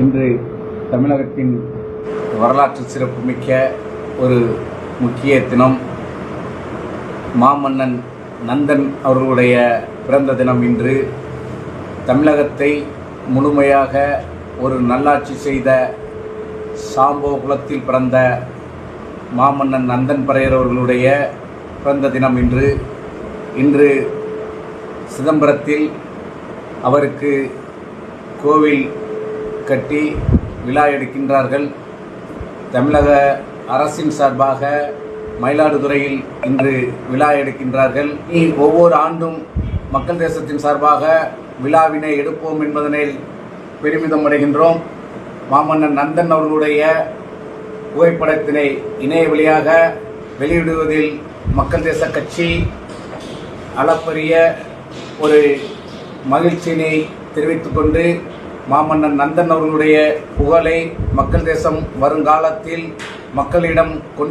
இன்று தமிழகத்தின் வரலாற்று சிறப்புமிக்க ஒரு முக்கிய தினம். மாமன்னன் நந்தன் அவர்களுடைய பிறந்த தினம் இன்று. தமிழகத்தை முழுமையாக ஒரு நல்லாட்சி செய்த சாம்போ குலத்தில் பிறந்த மாமன்னன் நந்தன் பரையர் அவர்களுடைய பிறந்த தினம் இன்று. இன்று சிதம்பரத்தில் அவருக்கு கோவில் கட்டி விழா எடுக்கின்றார்கள். தமிழக அரசின் சார்பாக மயிலாடுதுறையில் இன்று விழா எடுக்கின்றார்கள். நீ ஒவ்வொரு ஆண்டும் மக்கள் தேசத்தின் சார்பாக விழாவினை எடுப்போம் என்பதனில் பெருமிதம் அடைகின்றோம். மாமன்னன் நந்தன் அவர்களுடைய புகைப்படத்தினை இணைய வழியாக வெளியிடுவதில் மக்கள் தேச கட்சி அளப்பரிய ஒரு மகிழ்ச்சியினை தெரிவித்துக்கொண்டு மாமன்னன் நந்தன் அவர்களுடைய புகழை மக்கள் தேசம் வருங்காலத்தில் மக்களிடம் கொண்டு